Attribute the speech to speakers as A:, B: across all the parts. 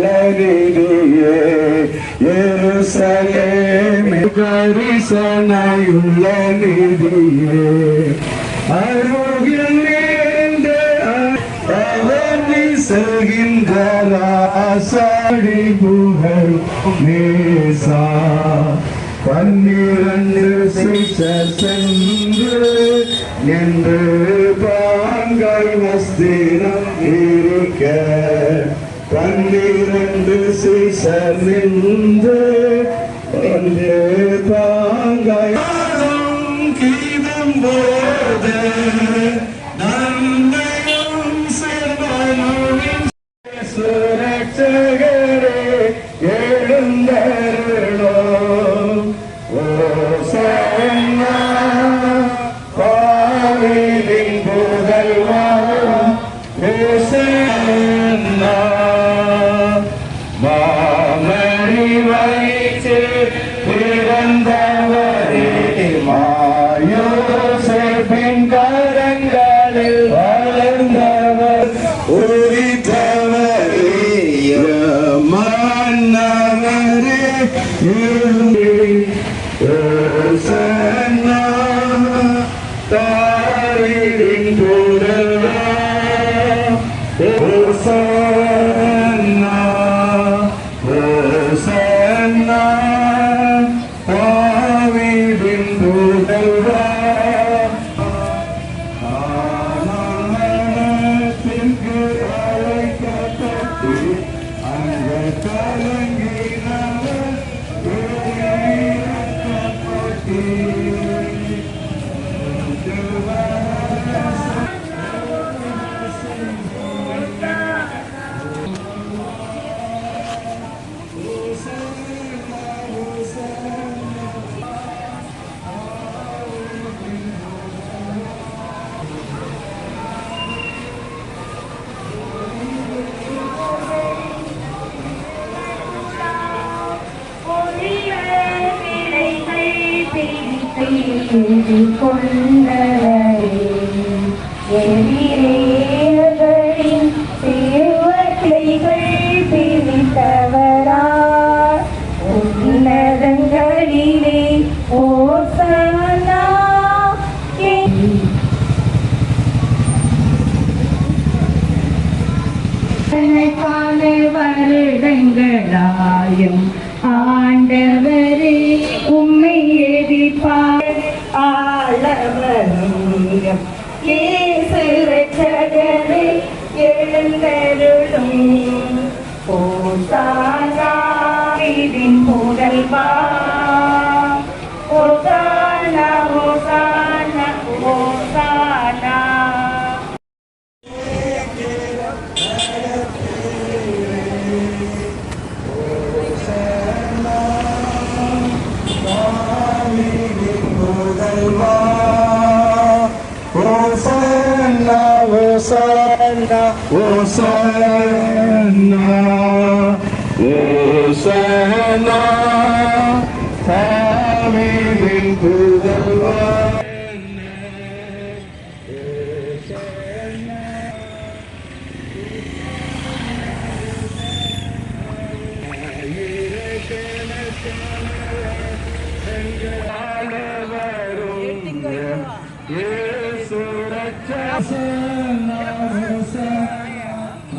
A: கரிசனையுள்ளரிடியே எருசலேமே கரிசனையுள்ள நிதியே அருகில் அவனி செல்கின்றராசாடி புகழ் நேசா பன்னிரண்டு சென்று என்று பாங்கள் வஸ்திரம் இருக்க பன்னிரண்டு சிசர் நின்று வந்து தாங்க கீதம் போதே. மாமணி வயிற்று பிறந்தவரே மாயோசேப்பின் கரங்களில் வளர்ந்தவர். உரித்தவரே மன்னவரே ஓசன்னா தாரின்
B: எதிரேயர்களின் சேவற்கைகள் பிரித்தவரா? உன்னதங்களிலே ஓசனா? கணக்கான வருடங்களாயும் ஆண்டவரே உம்மை எதிர்ப்பார். ஆளவரும் இயேசு எழுந்தருளும் ஓசானா இதின்
A: தாவீதின் புதல்வா. இயேசு ரட்சகனா, ஹோசன்னா, மாமணி வயிற்றில் பிறந்தவரே, மா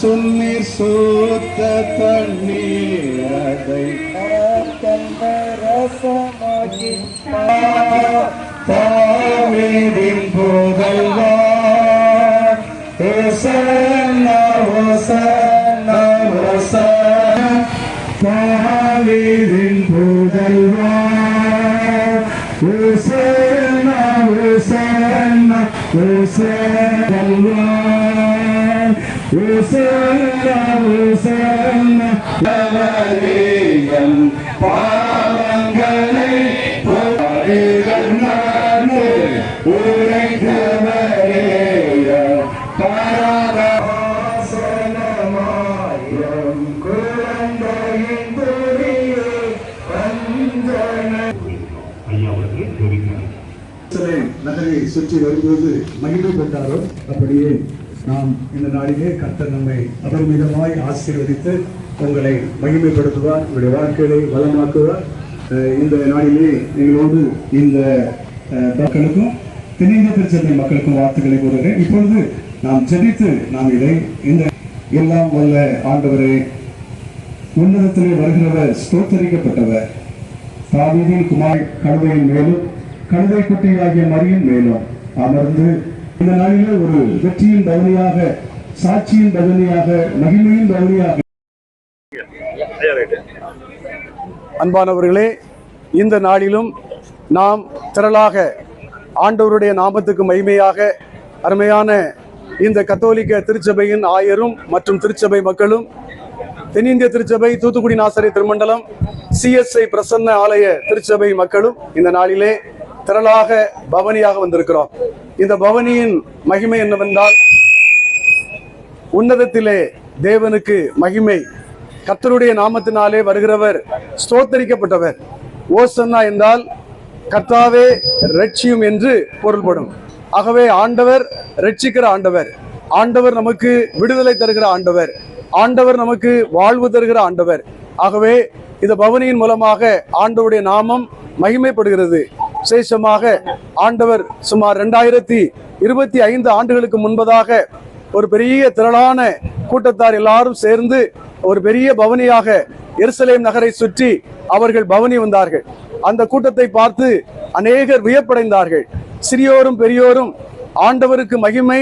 A: சுன்னீர் சூத்த தண்ணீர் அதை தாவீதின் உசேனா உசேனா உசேனா உசேனா அவரேயம் பாவங்களை போரிகள்
C: நகரை சுற்றி வரும்போது மகிழ்வு கொண்டாரோ அப்படியே நாம் இந்த நாளிலே கர்த்தர் நம்மை அபரிமிதமாய் ஆசீர்வதித்து உங்களை மகிமைப்படுத்துவார் உங்களுடைய வாழ்க்கையை வளமாக்குவார். அஹ் இந்த நாளிலே எங்களோடு இந்த அஹ், மக்களுக்கும் தென்னிந்திய திருச்சபை மக்களுக்கும் வார்த்தைகளை கூறுகிறேன். இப்பொழுது நாம் ஜெபித்து நாம் இதை இந்த எல்லாம் வல்ல ஆண்டவரே உன்னதத்திலே வருகிறவர் ஸ்தோத்தரிக்கப்பட்டவர். தாவீதின் குமார் கடமையின் மேலும் கழுதை குட்டையாகிய மரியின் மேலும் அமர்ந்து இந்த நாளிலே ஒரு வெற்றியின் பவனியாக சாட்சியின் பவனியாக மகிமையின் பவனியாக அன்பானவர்களே இந்த நாளிலும் நாம் திரளாக ஆண்டவருடைய நாமத்துக்கு மகிமையாக அருமையான இந்த கத்தோலிக்க திருச்சபையின் ஆயரும் மற்றும் திருச்சபை மக்களும் தென்னிந்திய திருச்சபை தூத்துக்குடி நாசரை திருமண்டலம் சிஎஸ்ஐ பிரசன்ன ஆலய திருச்சபை மக்களும் இந்த நாளிலே திரளாக பவனியாக வந்திருக்கிறோம். இந்த பவனியின் மகிமை என்னவென்றால் உன்னதத்திலே தேவனுக்கு மகிமை. கர்த்தருடைய நாமத்தினாலே வருகிறவர் ஸ்தோத்தரிக்கப்பட்டவர். ஓசன்னா என்றால் கர்த்தாவே ரட்சியும் என்று பொருள்படும். ஆகவே ஆண்டவர் ரட்சிக்கிற ஆண்டவர். ஆண்டவர் நமக்கு விடுதலை தருகிற ஆண்டவர். ஆண்டவர் நமக்கு வாழ்வு தருகிற ஆண்டவர். ஆகவே இந்த பவனியின் மூலமாக ஆண்டவருடைய நாமம் மகிமைப்படுகிறது. விசேஷமாக ஆண்டவர் சுமார் ரெண்டாயிரத்தி இருபத்தி ஐந்து ஆண்டுகளுக்கு முன்பதாக ஒரு பெரிய திரளான கூட்டத்தார் எல்லாரும் சேர்ந்து ஒரு பெரிய பவனியாக எருசலேம் நகரை சுற்றி அவர்கள் பவனி வந்தார்கள். அந்த கூட்டத்தை பார்த்து அநேகர் வியப்படைந்தார்கள். சிறியோரும் பெரியோரும் ஆண்டவருக்கு மகிமை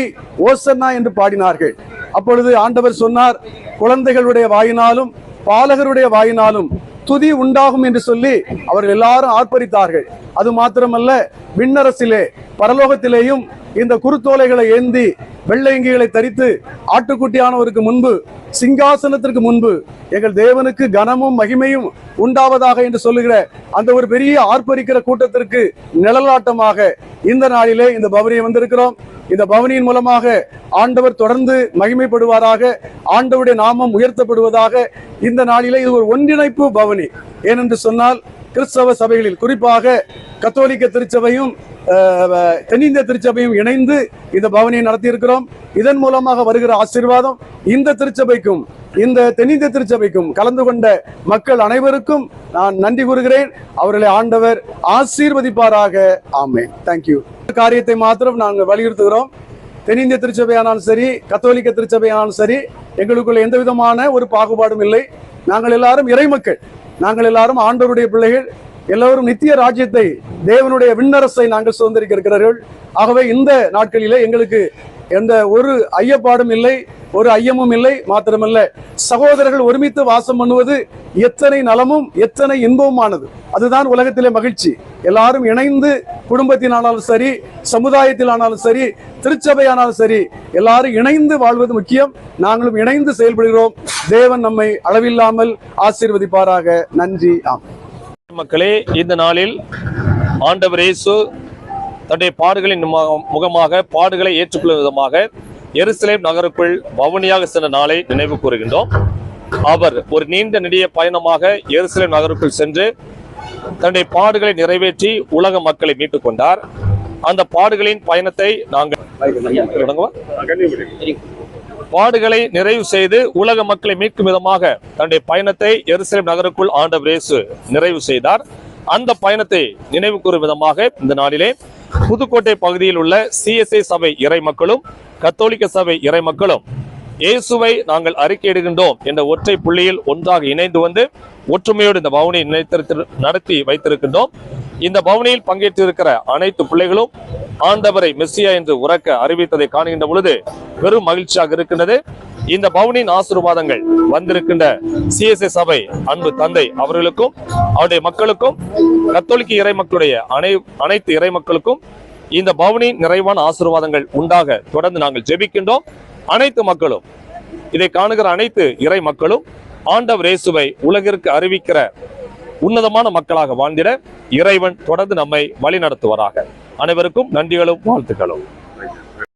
C: ஓசன்னா என்று பாடினார்கள். அப்பொழுது ஆண்டவர் சொன்னார் குழந்தைகளுடைய வாயினாலும் பாலகருடைய வாயினாலும் துதி உண்டாகும் என்று சொல்லி அவர்கள் எல்லாரும் ஆர்ப்பரித்தார்கள். அது மாத்திரமல்ல விண்ணரசிலே பரலோகத்திலேயும் இந்த குருத்தோலைகளை ஏந்தி வெள்ளையங்கிகளை தரித்து ஆட்டுக்குட்டியானவருக்கு முன்பு சிங்காசனத்திற்கு முன்பு எங்கள் தேவனுக்கு கனமும் மகிமையும் உண்டாவதாக என்று சொல்லுகிற அந்த ஒரு பெரிய ஆர்ப்பரிக்கிற கூட்டத்திற்கு நிழலாட்டமாக இந்த நாளிலே இந்த பவனியை வந்திருக்கிறோம். இந்த பவனியின் மூலமாக ஆண்டவர் தொடர்ந்து மகிமைப்படுவாராக ஆண்டவருடைய நாமம் உயர்த்தப்படுவதாக இந்த நாளிலே இது ஒரு ஒன்றிணைப்பு பவனி. ஏனென்று சொன்னால் கிறிஸ்தவ சபைகளில் குறிப்பாக கத்தோலிக்க திருச்சபையும் தென்னிந்திய திருச்சபையும் இணைந்து இந்த பவனியை நடத்தியிருக்கிறோம். இதன் மூலமாக வருகிற ஆசீர்வாதம் இந்த திருச்சபைக்கும் இந்த தென்னிந்திய திருச்சபைக்கும் கலந்து கொண்ட மக்கள் அனைவருக்கும் நான் நன்றி கூறுகிறேன். அவர்களை ஆண்டவர் ஆசீர்வதிப்பாராக. ஆமே தேங்க்யூ காரியத்தை மாத்திரம் நாங்கள் வலியுறுத்துகிறோம். தென்னிந்திய திருச்சபையானாலும் சரி கத்தோலிக்க திருச்சபையானாலும் சரி எங்களுக்குள்ள எந்த விதமான ஒரு பாகுபாடும் இல்லை. நாங்கள் எல்லாரும் இறைமக்கள் நாங்கள் எல்லாரும் ஆண்டவருடைய பிள்ளைகள். எல்லோரும் நித்திய ராஜ்யத்தை தேவனுடைய விண்ணரசை நாங்கள் சுதந்திரிக்க இருக்கிறார்கள் ஆகவே இந்த நாட்களிலே எங்களுக்கு எந்த ஒரு ஐயப்பாடும் இல்லை ஒரு ஐயமும் இல்லை. மாத்திரமல்ல சகோதரர்கள் ஒருமித்து வாசம் பண்ணுவது எத்தனை நலமும் எத்தனை இன்பமுமானது. அதுதான் உலகத்திலே மகிழ்ச்சி. எல்லாரும் இணைந்து குடும்பத்தினானாலும் சரி சமுதாயத்திலானாலும் சரி திருச்சபையானாலும் சரி எல்லாரும் இணைந்து வாழ்வது முக்கியம். நாங்களும் இணைந்து செயல்படுகிறோம். தேவன் நம்மை அளவில்லாமல் ஆசீர்வதிப்பாராக. நன்றி. ஆம்.
D: மக்களே இந்த நாளில் ஆண்டவர் இயேசு தன்னுடைய பாடுகளின் முக- முகமாக பாடுகளை ஏற்றுக்கொள்ளும் விதமாக எருசலேம் நகருக்குள் பவனியாக சென்ற நாளை நினைவு கூறுகின்றோம். அவர் ஒரு நீண்ட நெடிய பயணமாக எருசலேம் நகருக்குள் சென்று தன்னுடைய பாடுகளை நிறைவேற்றி உலக மக்களை மீட்டுக் கொண்டார். அந்த பாடுகளின் பயணத்தை நாங்கள் தொடங்குவோம் பாடுகளை நிறைவு செய்து உலக மக்களை மீட்கும் விதமாக தன்னுடைய பயணத்தை எருசலேம் நகருக்குள் ஆண்டவர் இயேசு நிறைவு செய்தார். அந்த பயணத்தை நினைவு கூறும் விதமாக இந்த நாளிலே புதுக்கோட்டை பகுதியில் உள்ள சிஎஸ்ஐ சபை இறை மக்களும் கத்தோலிக்க சபை இறை மக்களும் இயேசுவை நாங்கள் அறிக்கையிடுகின்றோம் என்ற ஒற்றை புள்ளியில் ஒன்றாக இணைந்து வந்து ஒற்றுமையோடு இந்த பவனியை நடத்தி வைத்திருக்கின்றோம். இந்த பவனியில் பங்கேற்றிருக்கிற அனைத்து பிள்ளைகளும் ஆண்டவரை மெஸ்ஸியா என்று உறக்க அறிவித்ததை காணுகின்ற பொழுது பெரும் மகிழ்ச்சியாக இருக்கின்றது. இந்த பவுனின் ஆசீர்வாதங்கள் வந்திருக்கின்ற சிஎஸ்ஐ சபை அன்பு தந்தை அவர்களுக்கும் அவருடைய மக்களுக்கும் கத்தோலிக்க இறை மக்களுடைய அனை அனைத்து இறை மக்களுக்கும் இந்த பவுனின் நிறைவான ஆசீர்வாதங்கள் உண்டாக தொடர்ந்து நாங்கள் ஜெபிக்கின்றோம். அனைத்து மக்களும் இதை காணுகிற அனைத்து இறை மக்களும் ஆண்டவர் இயேசுவை உலகிற்கு அறிவிக்கிற உன்னதமான மக்களாக வாழ்ந்திட இறைவன் தொடர்ந்து நம்மை வழி நடத்துவாராக அனைவருக்கும் நன்றிகளும் வாழ்த்துக்களும்.